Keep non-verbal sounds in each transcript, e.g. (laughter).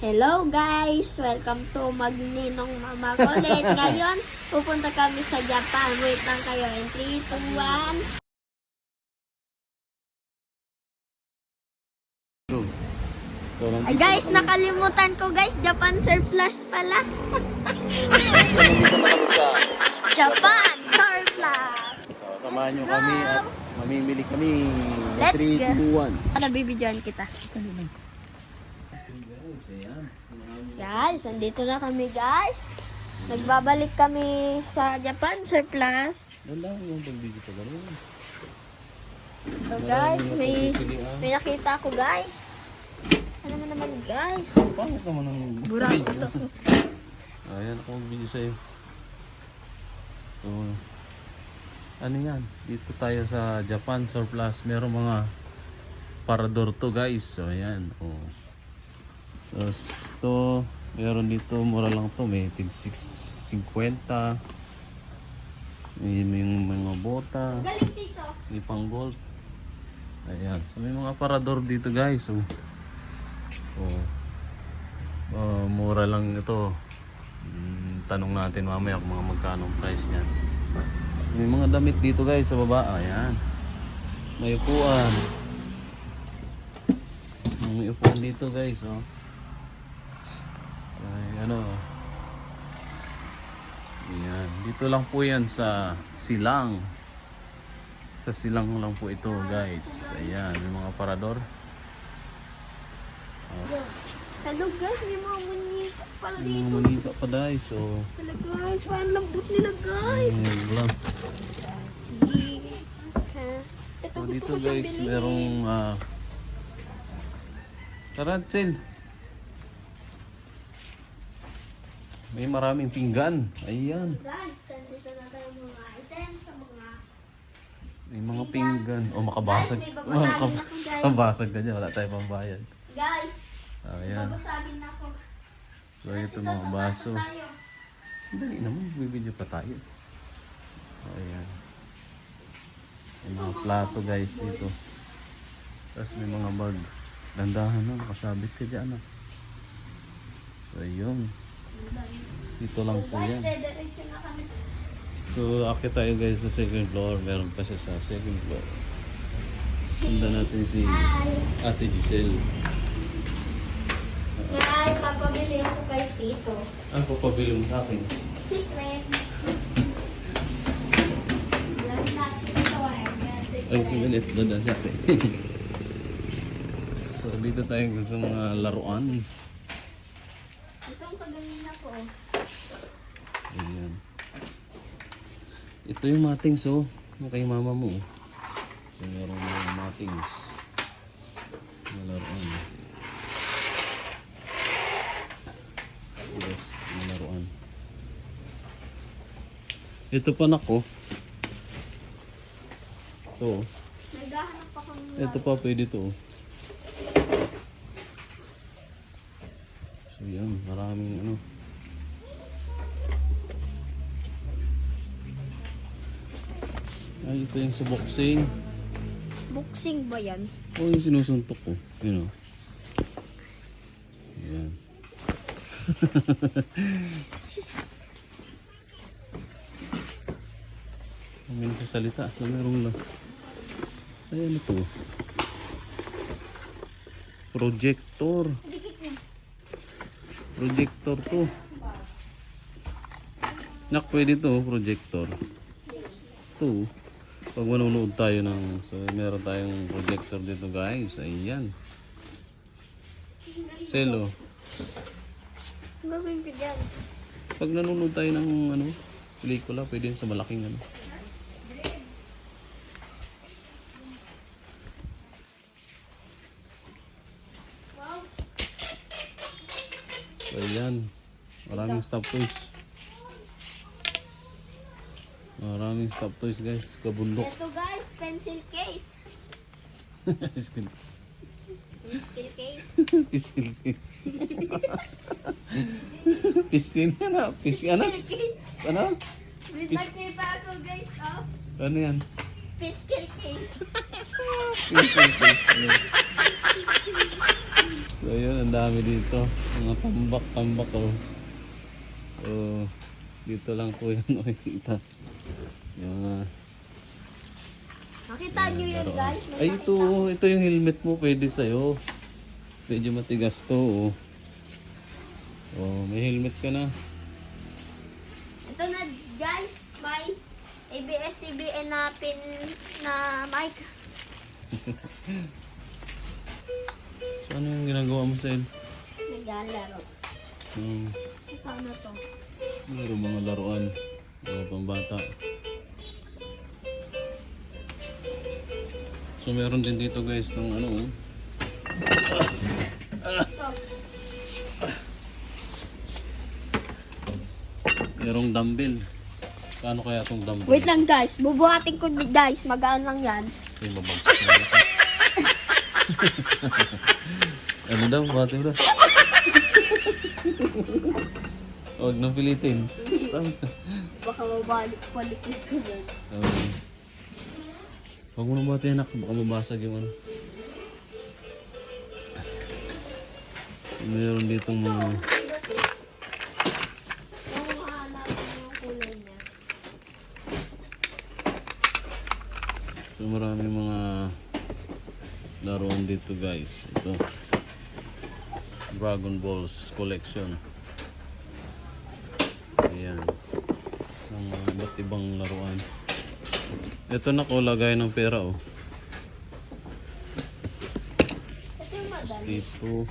Hello guys! Welcome to Magninong Mama ulit. (laughs) Ngayon, pupunta kami sa Japan. Wait lang kayo. In 3, 2, 1. So, Ay guys, nakalimutan ko guys. Japan surplus pala. (laughs) Japan surplus! So, samahan nyo kami at mamimili kami. Let's 3, go. 2, 1. Ano, bibidyoan kita. Guys, andito na kami guys. Nagbabalik kami sa Japan surplus. Wala yung pagbigay pa gano'n. So guys, may, may nakita ako guys. Ano naman naman guys? Pangit naman ang video. to. (laughs) Ayan ako video sa'yo. So, ano yan? Dito tayo sa Japan surplus. Meron mga parador to guys. So, ayan. Oh. So, ito, meron dito, mura lang to. May tig 650. May, may mga bota. Galing dito. May pang gold. Ayan. So, may mga parador dito guys. So, oh. Oh, mura lang ito. Hmm, tanong natin mamaya kung mga magkano ang price niyan. So, may mga damit dito guys sa baba. Ayan. May upuan. May upuan dito guys. Oh. Ay, ano. Ayan. Dito lang po yan sa Silang. Sa silang lang po ito guys. Ayan, may mga parador. Hello guys, may mga munyisa pala May mga dito. manika pa guys. So, Hello guys, parang lambot nila guys. ayan lang. Ito So, dito guys, merong uh, Tarantil. May maraming pinggan. Ayan. Guys, andito na tayo mga items sa mga... May mga pinggan. O makabasag. Guys, may (laughs) babasagin ako, guys. Makabasag ka dyan. Wala tayong pambayad. Guys, Ayan. babasagin na ako. So ito mga baso. tayo. Dali naman, bibidyo pa tayo. Ayan. May mga plato guys dito. Tapos may mga bag. Dandahan na, nakasabit ka dyan. ah. So yun. Dito lang po yan. So akit tayo guys sa second floor. Meron pa siya sa second floor. Sundan natin si! Ate Giselle. Hi, papabili ako kay Tito. Ano po pabili mo sa akin? Secret. Ay, sumilit. Doon sa atin. so dito tayo sa mga laruan. Kaganina ko. Ayan. Ito yung matings oh. Yung kay mama mo. oh. So meron mga matings. Malaruan. Yes, malaruan. Ito pa nako. Ito. oh. Naghahanap ng Ito pa pwede to. oh. So yan, maraming ano. Ay, ito yung sa boxing. boxing ba yan? O yung sinusuntok ko. Yun o. Ayan. (laughs) Kami sa salita. So meron lang. Ay, ano to? Projector. Projector to. Nak, pwede to, projector. To. Pag manonood tayo ng, so meron tayong projector dito guys. Ayan. Selo. Pag nanonood tayo ng ano, pelikula, pwede sa malaking ano. Wow. So ayan. Maraming stop toys. Maraming stop toys guys. Kabundok. Ito guys, pencil case. (laughs) Pencil case. Pisil. Pisil na. Pisil ano? Pencil case. Ano? May nagkipa ako guys, oh. Ano yan? Fiscal case. so yun, ang dami dito. Mga tambak-tambak oh. So, dito lang po yan makikita. Yung (laughs) mga Nakita nyo yun guys? May Ay, ito, ito yung helmet mo, pwede sa'yo. Medyo matigas to, oh. Oh, may helmet ka na. Ito na guys, may ABS-CBN na pin na mic. (laughs) So, ano yung ginagawa mo, Sel? Naglalaro. Hmm, Ano to? meron mga laruan. Mga pambata. So, meron din dito, guys, ng ano, oh. Merong dumbbell. Paano kaya itong dumbbell? Wait lang guys, bubuhatin ko ni guys, magaan lang yan. Na ito. (laughs) ano daw? Bati daw? Huwag nang pilitin. Baka mabalik-balik ko din. Um, Huwag mo nang bati anak. Baka mabasag yung ano. Meron ditong mga... So maraming mga laruan dito guys. Ito. Dragon Balls collection. Ayan. Mga iba't ibang laruan. Ito na ko lagay ng pera oh. Ito Tapos dito.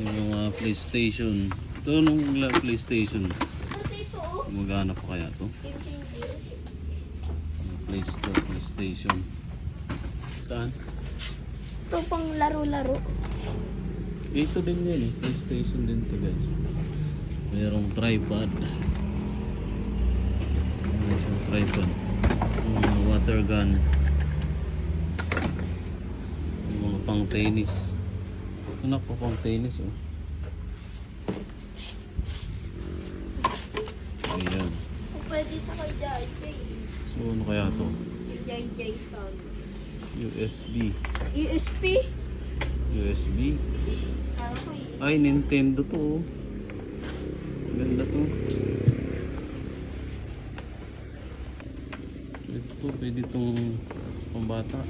Yung mga PlayStation. Ito nung la- PlayStation. Ito oh. Magana pa kaya to? Playstation. PlayStation. Saan? Ito pang laro-laro. Ito din yan eh. PlayStation din to guys. Mayroong tripod. Mayroong tripod. Yung mga water gun. Yung mga pang tennis. Anak po pang tennis oh. Ayan. Pwede sa kay JJ. So ano kaya to? JJ sound. USB. USB. USB. Ko. Ay, Nintendo to. oh. Ganda to. Ito, pwede itong pambata.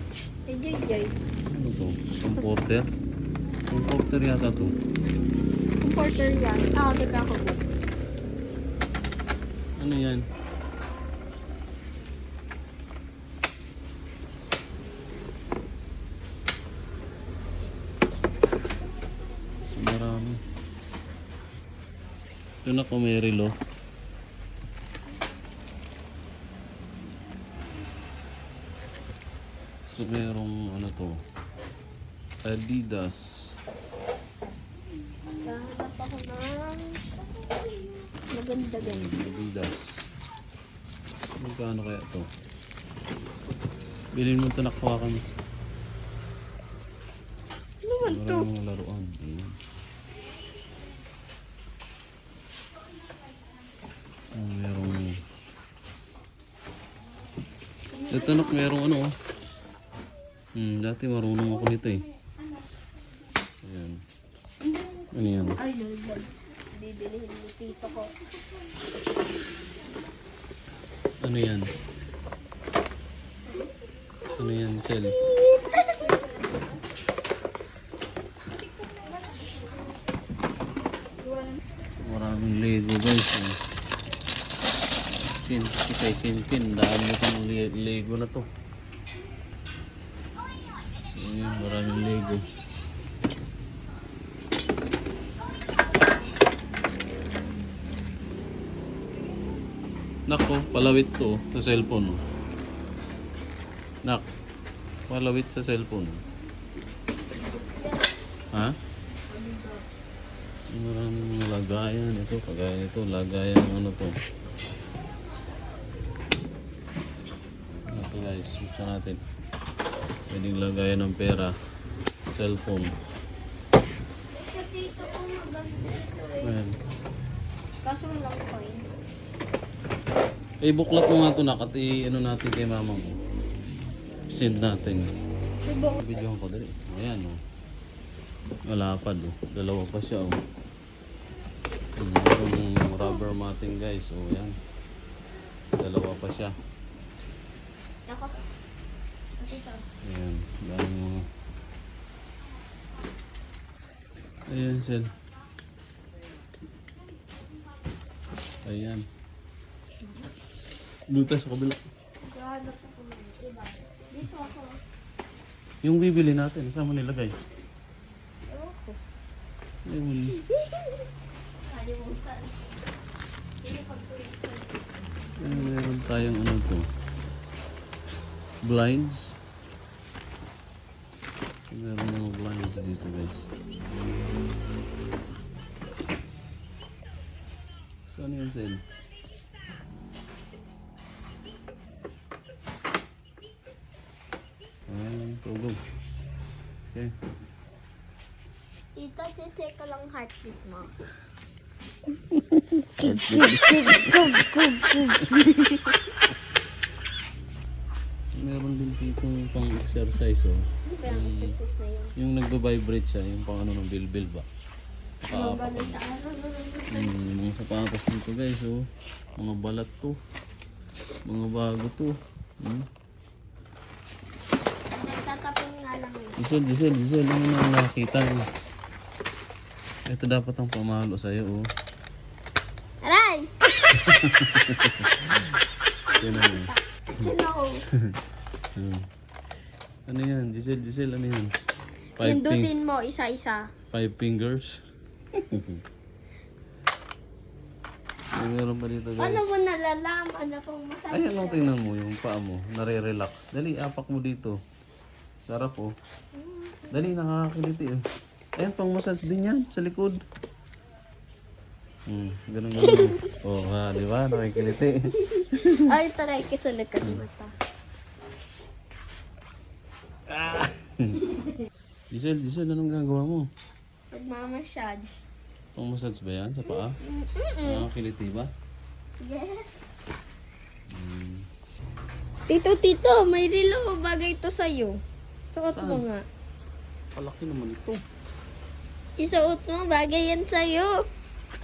Kay JJ. Ano to? Comporter? Comporter yata to. Comforter yan. Ah, teka ba? Ano yan? So, marami. Ito na relo. So merong ano to? Adidas. Nahanap ako ng maganda ganda. Adidas. Magkano kaya to? Bilhin mo ito nakhawakan mo. Ano man to? Maraming laruan. Ayan. Oh, merong... Ito nak, merong ano oh. Hmm, dati marunong ako nito eh. Ayan. Ano yan? Ay, nalaglag. Bibilihin ni tito ko. Ano yan? Ano yan, Chel? 16, 17, 18, daan mo itong lego na to. Ayan, maraming lego. Nako, palawit to oh, sa cellphone. Oh. Nak, palawit sa cellphone. Ha? Maraming mga lagayan ito, kagaya ito, lagayan ano to. Buksan natin. Pwedeng lagayan ng pera, cellphone. Eh. Ayan. Kaso walang coin. Eh, buklat mo nga ito nak at i-ano natin kay mama mo. Send natin. Video ko dali. Ayan oh. Malapad oh. Dalawa pa siya oh. Mayroong rubber matting guys. Oh, yan. Dalawa pa siya. Ako. Ayan. Dami mga... Ayan, Sel. Ayan. Lutas sa kabila. Dito ako. Yung bibili natin, saan mo nilagay? Ewan ko. Ayun. Kalimutan. Tayong ano to. Blinds. Meron mga blinds dito guys. Saan yun, Sel? Ayun, tulog. Okay. Tita, check ko lang heartbeat mo. (laughs) Meron din dito pang exercise oh. Ano ba yung exercise na yun? Yung nagba-vibrate siya, yung pang ano ng bilbil ba? Ang Paapak. galing na ano. Hmm, mga sapatos dito guys oh. Mga balat to. Mga bago to. Hmm. Nagtatapon nga lang yun. Giselle, Giselle, Giselle, ano na nakita mo? Ito dapat ang pamalo sa'yo oh. Aray! Yan ano. Hello. Hmm. Ano yan? Giselle, Giselle, ano yan? Five, Pindutin mo isa-isa. five fingers. (laughs) May meron pa dito guys. Paano mo nalalaman na pang masakit? Ayan lang tingnan mo yung paa mo, nare-relax. Dali, apak mo dito. Sarap oh. Dali, nakakakiliti eh. Ayan, pang massage din yan, sa likod. Hmm, ganun ganun. (laughs) oh, ha, di ba? Nakikiliti. Ay, taray ka sa likod mata. Giselle, Giselle, anong gagawa mo? Pagmamassage. Pang massage ba yan sa paa? Mm-mm. Nakakiliti ba? Yes. Hmm. Tito, tito, may relo. Bagay to sa'yo. Suot mo Saan? nga. Palaki naman ito. Isuot mo, bagay yan sa'yo.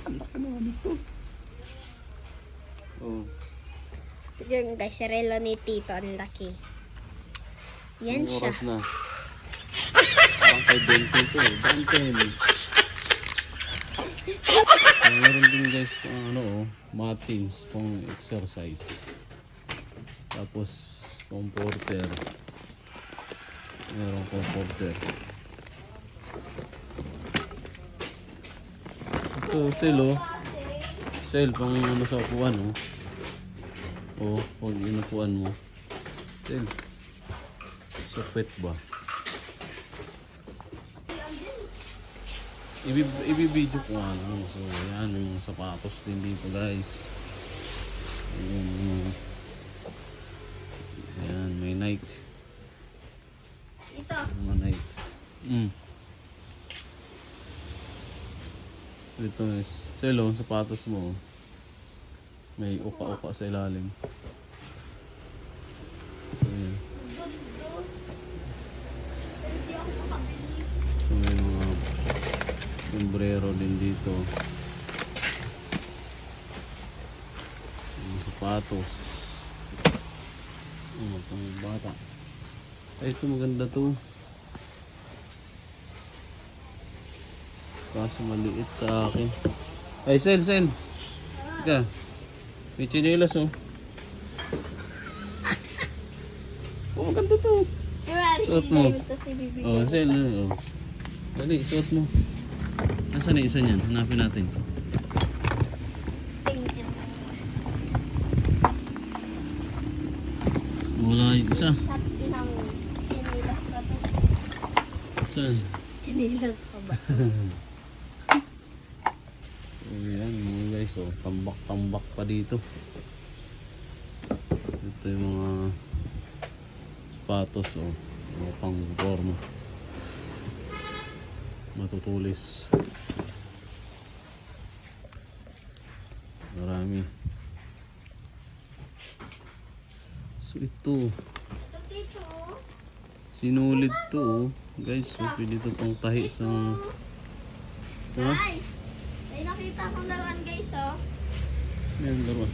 Palaki naman ito. Oh. Yung guys, relo ni Tito, ang laki. Yan Anong siya. oras na? Parang kay Bente ito eh. Benten. Meron din guys ang ano oh, matings pang exercise. Tapos comforter. Meron comforter. Ito sale oh. Sale pang ano sa upuan oh. Oh, pag inupuan mo. Sale. Sa pet ba? Ibi ibibidyo ko nga lang. So, yan yung sapatos din dito guys. Ayan, Ayan, may Nike. Ito. Mga Nike. Mm. Ito is, selo, sapatos mo. May uka-uka sa ilalim. Sombrero din dito. Mga sapatos. Ano pang bata. Ay, ito maganda to. Kaso maliit sa akin. Ay, Sel, Sel. Ika. May chinelas oh. (laughs) Oh, maganda to. Suot mo. Oh, Sel. Oh. Dali, suot mo. Nasaan na isa niyan? Hanapin natin. Wala yung isa. Saan? Chinilas pa ba? (laughs) Oh, yan mga guys. Oh, tambak-tambak pa dito. Ito yung mga sapatos. Oh. Mga pang forma. Matutulis. Marami. So ito, sinulid to oh. Guys, so pwede ito pang tahi sa... Ha? Guys, may nakita akong laruan guys oh. Meron laro. (laughs)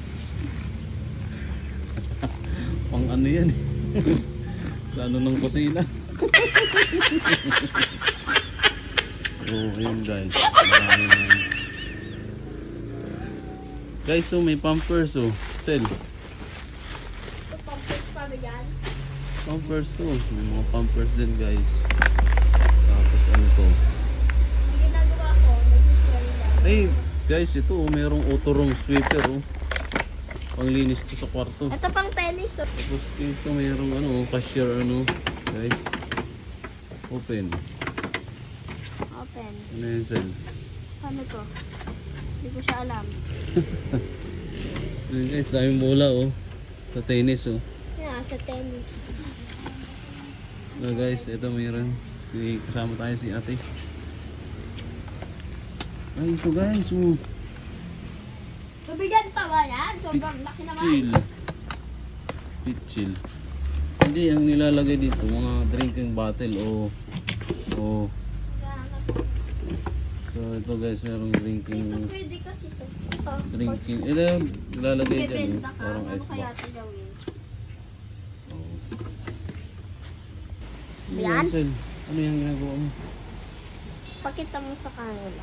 pang ano yan eh. (laughs) sa ano ng kusina. (laughs) so, ayun guys. Marami na- Guys, so may pampers oh. Sel. Pampers pa ba yan? Pampers to. May mga pampers din guys. Tapos ano to. Ang ginagawa ko, nag-swell lang. Ay, guys, ito oh, mayroong autorong sweeper oh. Panglinis to sa kwarto. Ito pang tennis oh. Tapos ito mayroong ano, cashier ano, guys. Open. Ano yun, Sel? Paano to? Hindi ko siya alam. (laughs) Ayun guys, daming bola oh. Sa tennis oh. Yan, sa tennis. So guys, ito mayroon. Si, kasama tayo si ate. Ay, ito guys, oh. Tubigan pa ba yan? Sobrang laki naman. Chill. Pitchill. Hindi, ang nilalagay dito, mga drinking bottle o o So ito guys, merong Ito drinking pwede kasi to. Ito. drinking. Ito, nilalagay dyan. Bibenta oh, ka. Parang Ano kaya box. ito gawin? Oh. Yan? Sel? Ano yung ginagawa mo? Pakita mo sa kanila.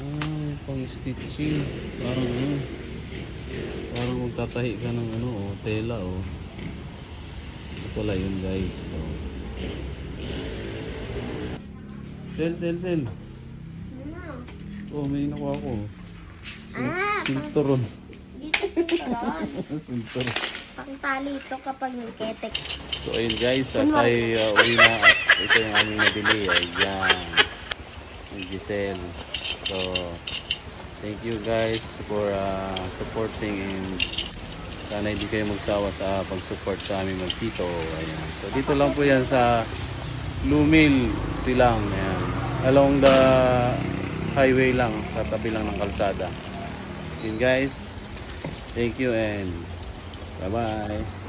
Ah, pang stitching. Parang ano. Parang magtatahi ka ng ano, oh, tela, oh. Ito pala yun, guys. So. Sel, sel, sel. Ano? Oh, may nakuha ko. Ah, Sinturon. dito sa turon. (laughs) Sinturon. Pangtali ito kapag nagketek. So, ayun guys, at tayo uh, uwi na at ito yung aming nabili. Ayan. Yung Giselle. So, thank you guys for uh, supporting and sana hindi kayo magsawa sa pag-support sa aming magtito. Ayan. So, dito lang po yan sa Lumil Silang. Ayan. Along the highway lang, sa tabi lang ng kalsada. Yun guys. Thank you and bye-bye.